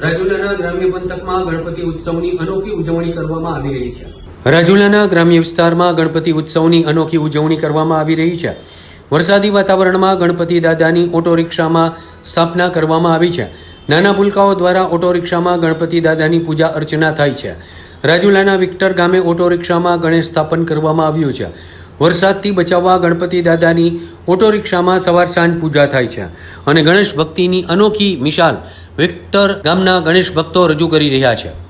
રાજુલાના ગ્રામ્ય પંથકમાં ગણપતિ ઉત્સવની અનોખી ઉજવણી કરવામાં આવી રહી છે. રાજુલાના ગ્રામ્ય વિસ્તારમાં ગણપતિ ઉત્સવની અનોખી ઉજવણી કરવામાં આવી રહી છે. વરસાદી વાતાવરણમાં ગણપતિ દાદાની ઓટો રિક્ષામાં સ્થાપના કરવામાં આવી છે. નાના ભૂલકાઓ દ્વારા ઓટો રિક્ષામાં ગણપતિ દાદાની પૂજા અર્ચના થાય છે. રાજુલાના વિક્ટર ગામે ઓટો રિક્ષામાં ગણેશ સ્થાપન કરવામાં આવ્યું છે. વરસાદથી બચાવવા ગણપતિ દાદાની ઓટો રિક્ષામાં સવાર સાંજ પૂજા થાય છે. અને ગણેશ ભક્તિની અનોખી મિસાલ વિક્ટર ગામના ગણેશ ભક્તો રજૂ કરી રહ્યા છે.